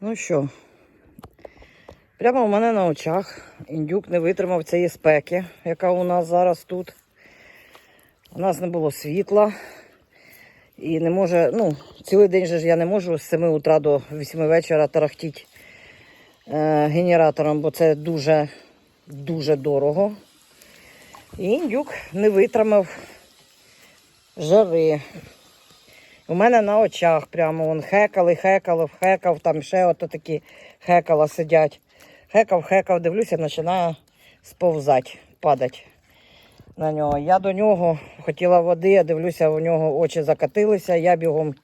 Ну що, прямо у мене на очах індюк не витримав цієї спеки, яка у нас зараз тут. У нас не було світла. І не може, ну, цілий день же ж я не можу з 7 утра до 8 вечора тарахтіти е, генератором, бо це дуже, дуже дорого. І індюк не витримав жари. У мене на очах прямо вон хекали, хекали, хекав, там ще ото такі хекала сидять. Хекав, хекав, дивлюся, починає сповзати, падати на нього. Я до нього хотіла води, я дивлюся, у нього очі закатилися. Я бігом,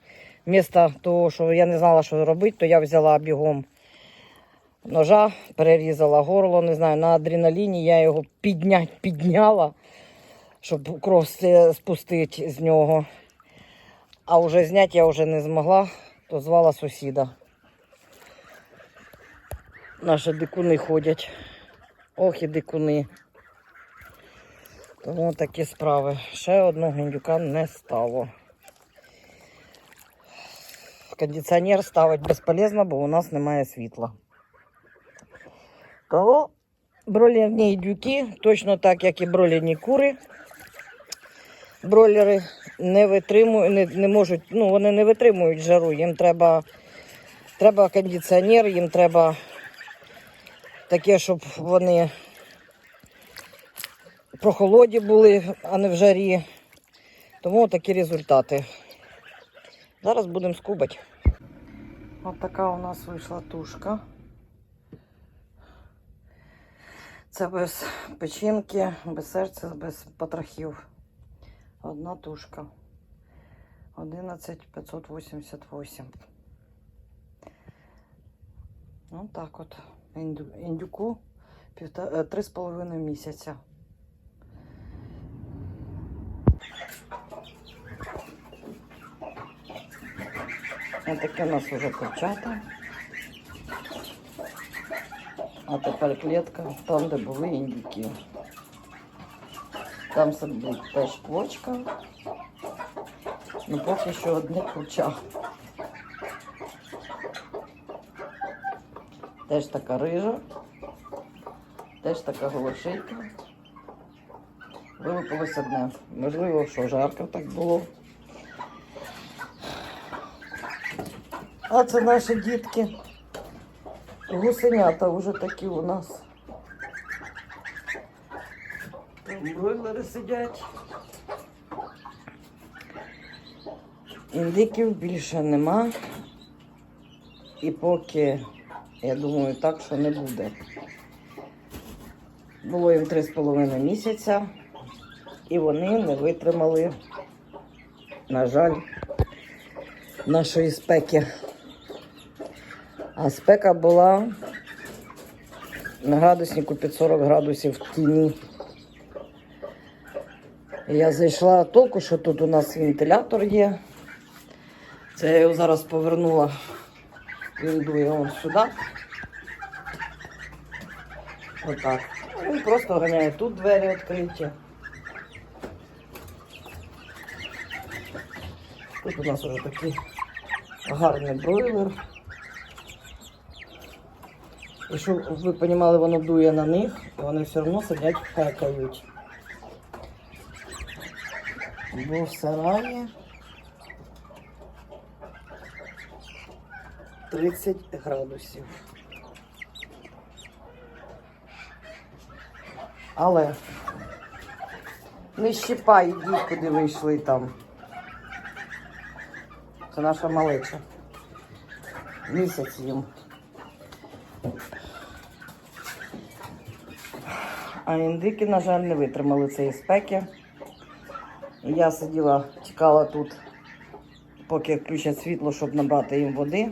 вмісто того, що я не знала, що робити, то я взяла бігом ножа, перерізала горло, не знаю, на адреналіні я його піднять, підняла, щоб кров спустити з нього. А вже зняти я вже не змогла, то звала сусіда. Наші дикуни ходять. Ох і дикуни. Тому такі справи. Ще одного гіндюка не стало. Кондиціонер ставити безполезно, бо у нас немає світла. Того бройлерні індюки, точно так, як і бройлерні кури, бройлери не витримують, не, не можуть, ну вони не витримують жару. Їм треба, треба кондиціонер, їм треба таке, щоб вони прохолоді були, а не в жарі. Тому такі результати. Зараз будемо скубати. Ось така у нас вийшла тушка. Це без печінки, без серця, без потрохів. Одна тушка. 11588. Ну так от. Індюку півта- е, місяця. Ось таке у нас вже курчата. А тепер клітка там, де були індюки. Там сидить теж квочка. Ну поки що одне курча. Теж така рижа. Теж така голошейка. Вилупилось одне. Можливо, що жарко так було. А це наші дітки. Гусенята вже такі у нас. Там бройлери сидять. Індиків більше нема. І поки, я думаю, так, що не буде. Було їм три з половиною місяця, і вони не витримали, на жаль, нашої спеки. А спека була на градуснику під 40 градусів в тіні. Я зайшла толку, що тут у нас вентилятор є. Це я його зараз повернула. Дує он сюди. Отак. Він просто ганяє тут двері відкриті. Тут у нас вже такий гарний бройлер. І щоб ви розуміли, воно дує на них, і вони все одно сидять хекають. Бо в сараї 30 градусів. Але не щипай, йдіть, куди вийшли там. Це наша малеча. Місяць їм. А індики, на жаль, не витримали цієї спеки. Я сиділа, чекала тут, поки включать світло, щоб набрати їм води.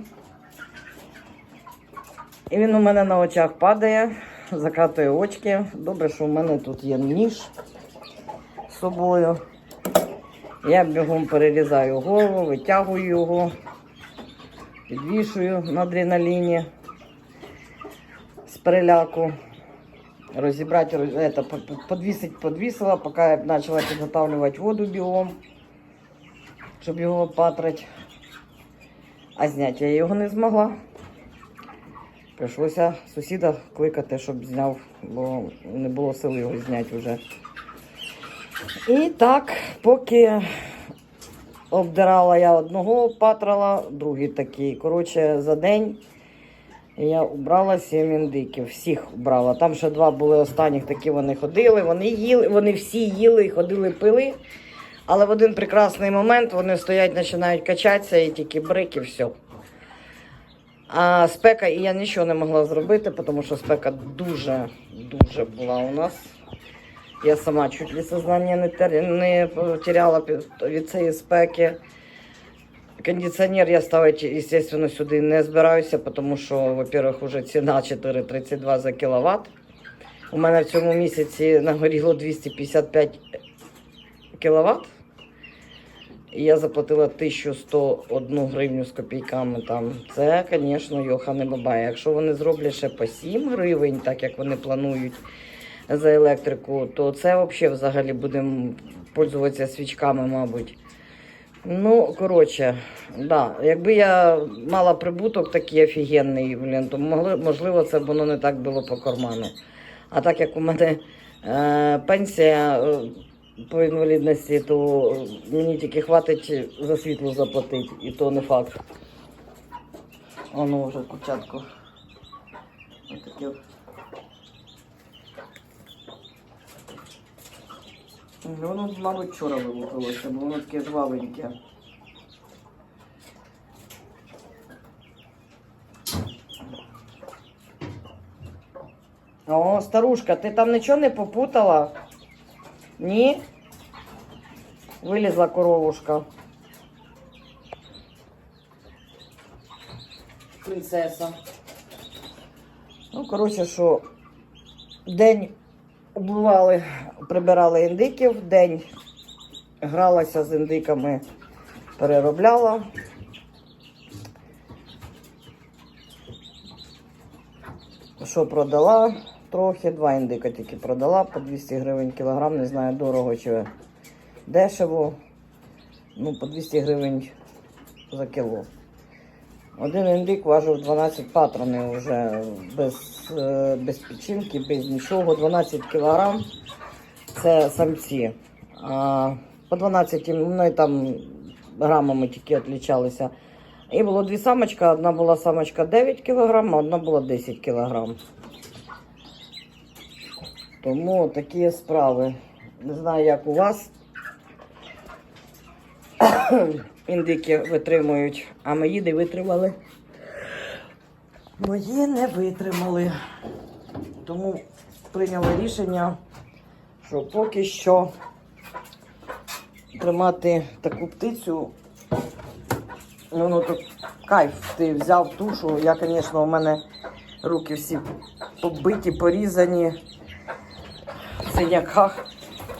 І він у мене на очах падає, закатує очки. Добре, що у мене тут є ніж з собою. Я бігом перерізаю голову, витягую його, підвішую на адреналіні з переляку. Розібрати, роз- это, по- по- подвісить, подвісила, поки я почала підготавлювати воду бігом, щоб його патрати. А зняти я його не змогла. Прийшлося сусіда кликати, щоб зняв, бо не було сили його зняти вже. І так, поки обдирала я одного патрала, другий такий. Коротше, за день я убрала сім індиків. Всіх убрала. Там ще два були останніх, такі вони ходили. Вони їли, вони всі їли ходили, пили. Але в один прекрасний момент вони стоять, починають качатися і тільки брик і все. А спека, і я нічого не могла зробити, тому що спека дуже, дуже була у нас. Я сама чуть ли сознання не, тер... не потеряла від цієї спеки. Кондиціонер я ставити, звісно, сюди не збираюся, тому що, во-первых, вже ціна 4,32 за кіловат. У мене в цьому місяці нагоріло 255 кіловат. І я заплатила 1101 гривню з копійками там. Це, звісно, Йоха не бабає. Якщо вони зроблять ще по 7 гривень, так як вони планують за електрику, то це взагалі взагалі будемо пользуватися свічками, мабуть. Ну, коротше, да. якби я мала прибуток такий офігенний, блін, то можливо це б воно не так було по карману. А так як у мене е, пенсія е, по інвалідності, то мені тільки хватить за світло заплатити, і то не факт. Воно вже курчатку. Отаке. От. Воно, мабуть, вчора вилупилося, бо воно таке жвавеньке. О, старушка, ти там нічого не попутала? Ні? Вилізла коровушка. Принцеса. Ну, коротше, що день убивали, прибирали індиків, день гралася з індиками, переробляла. Що продала? Трохи, два індика тільки продала по 200 гривень кілограм, не знаю, дорого чи дешево. Ну, по 200 гривень за кіло. Один індик важив 12 патронів вже без, е, без печінки, без нічого. 12 кілограм це самці. А по 12 ну, там грамами тільки відлічалися. І було дві самочки, одна була самочка 9 кг, а одна була 10 кг. Тому такі справи. Не знаю, як у вас. Індики витримують, а мої не витримали. Мої не витримали. Тому прийняли рішення, що поки що тримати таку птицю. Ну, ну то кайф, ти взяв тушу. Я, звісно, у мене руки всі побиті, порізані в синяках,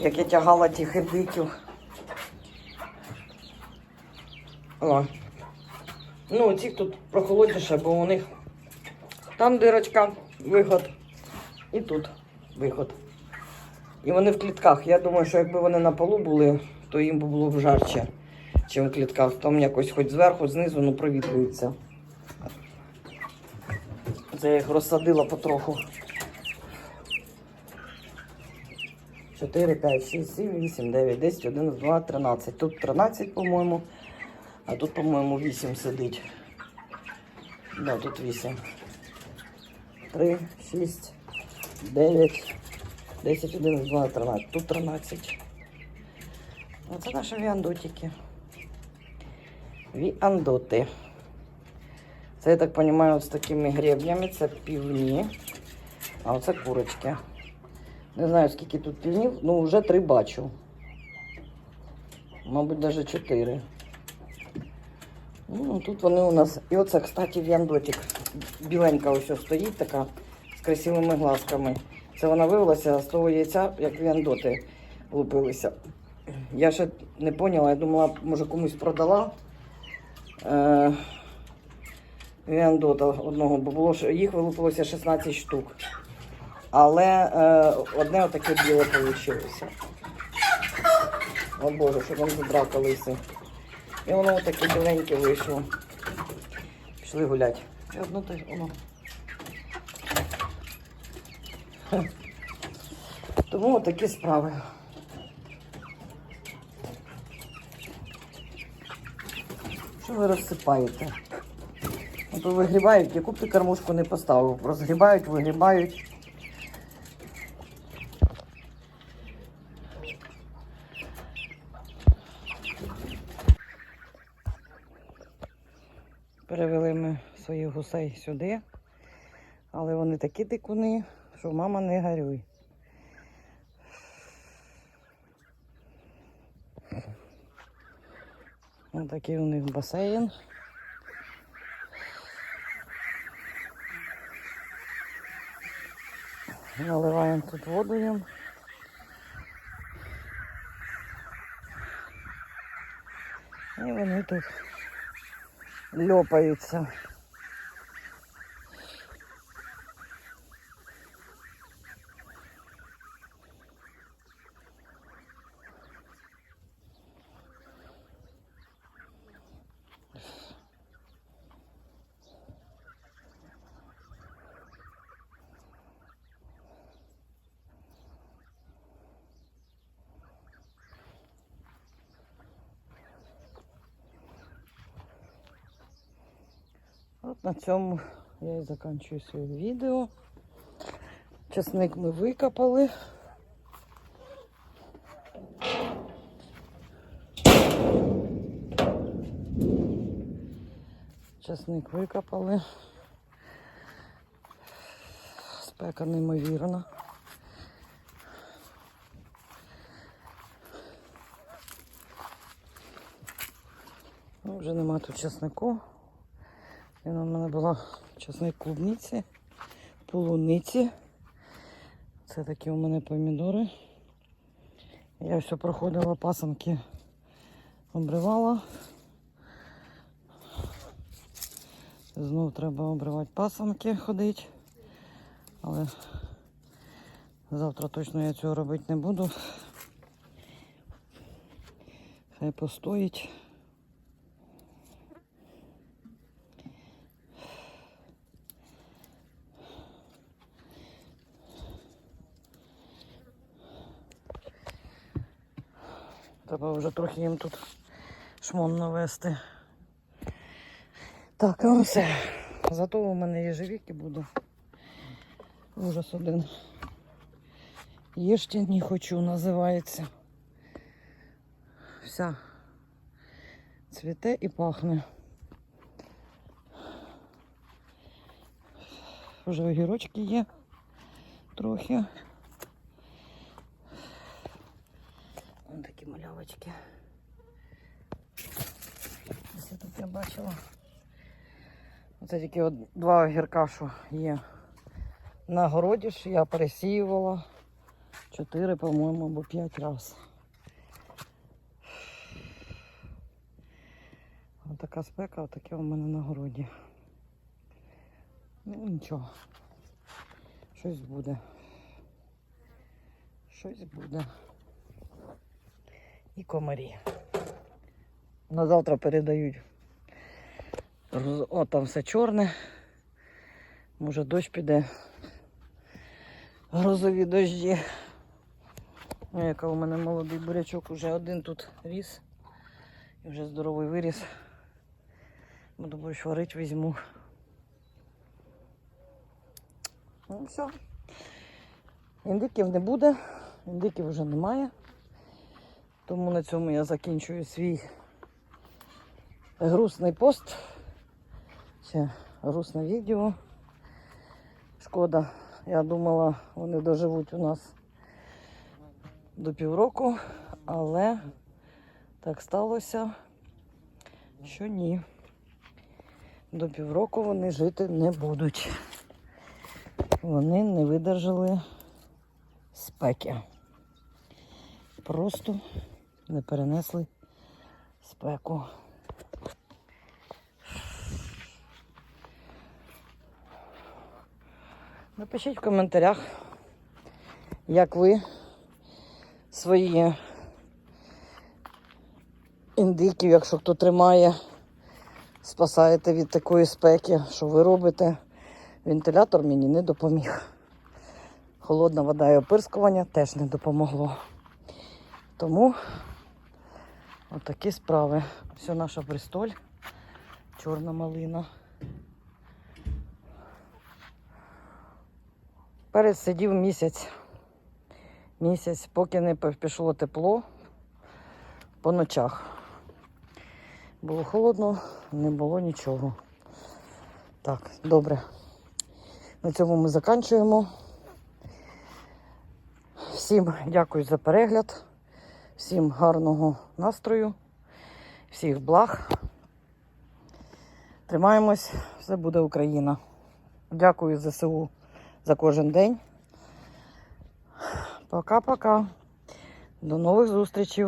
як я тягала тих індиків. О. Ну, ці тут прохолодніше, бо у них там дирочка, виход, і тут виход. І вони в клітках. Я думаю, що якби вони на полу були, то їм би було б жарче, чим в клітках. Там якось хоч зверху, знизу, ну провітрюється. Це я їх розсадила потроху. 4, 5, 6, 7, 8, 9, 10, 11, 12, 13. Тут 13, по-моєму. А тут, по-моєму, 8 сидить. Да, тут 8. 3, 6, 9, 10, 11, 12, 13. Тут 13. Оце наші віандотики. Віандоти. Це, я так розумію, з такими гребнями. Це півні. А оце курочки. Не знаю, скільки тут півнів, ну вже три бачу. Мабуть, навіть чотири. Ну, тут вони у нас. І оце, кстати, віандотик. Біленька ось стоїть така з красивими глазками. Це вона вивелася з того яйця, як віандоти лупилися. Я ще не поняла, я думала, може комусь продала е, віандота одного, бо було, їх вилупилося 16 штук. Але е, одне отаке біле вийшло. О Боже, що там забрав колиси. І воно отаке біленьке вийшло. Пішли гуляти. Одно те воно. Тому такі справи. Що ви розсипаєте? От вигрібають, яку б ти кормушку не поставив. Розгрібають, вигрібають. Перевели ми своїх гусей сюди, але вони такі дикуни, що мама не горюй. Ось такий у них басейн. Наливаємо тут воду їм. І вони тут льопаються. На цьому я і закінчую своє відео. Часник ми викопали. Часник викопали. Спека неймовірна. Вже нема тут часнику. У мене була часник клубниці, полуниці. Це такі у мене помідори. Я все проходила пасанки, обривала. Знов треба обривати пасанки, ходити. Але завтра точно я цього робити не буду. Хай постоїть. Треба вже трохи їм тут шмон навести. Так, ну все. Зато у мене єжевіки буде. Ужас один. Їжте не хочу, називається. Вся цвіте і пахне. Вже огірочки є трохи. Такі малявочки. Ось я тут я бачила. Оце тільки от два огірка, що є на городі, що я пересіювала. Чотири, по-моєму, або п'ять разів. Ось така спека, отаке у мене на городі. Ну нічого. Щось буде. Щось буде і комарі. На завтра передають. О, там все чорне. Може дощ піде. Грозові дощі. О, яка у мене молодий бурячок, уже один тут ріс. І вже здоровий виріс. Буду борщ варити, візьму. Ну, все. Індиків не буде, індиків вже немає. Тому на цьому я закінчую свій грустний пост. Чи грустне відео. Шкода. Я думала, вони доживуть у нас до півроку, але так сталося, що ні. До півроку вони жити не будуть. Вони не видержали спеки. Просто не перенесли спеку. Напишіть в коментарях, як ви свої індиків, якщо хто тримає, спасаєте від такої спеки, що ви робите. Вентилятор мені не допоміг. холодна вода і опирскування теж не допомогло. Тому отакі справи. Все наша Бристоль, чорна малина. Перець сидів місяць. Місяць, поки не пішло тепло по ночах. Було холодно, не було нічого. Так, добре. На цьому ми закінчуємо. Всім дякую за перегляд, всім гарного настрою, всіх благ. Тримаємось, все буде Україна. Дякую ЗСУ за кожен день. Пока-пока. До нових зустрічей.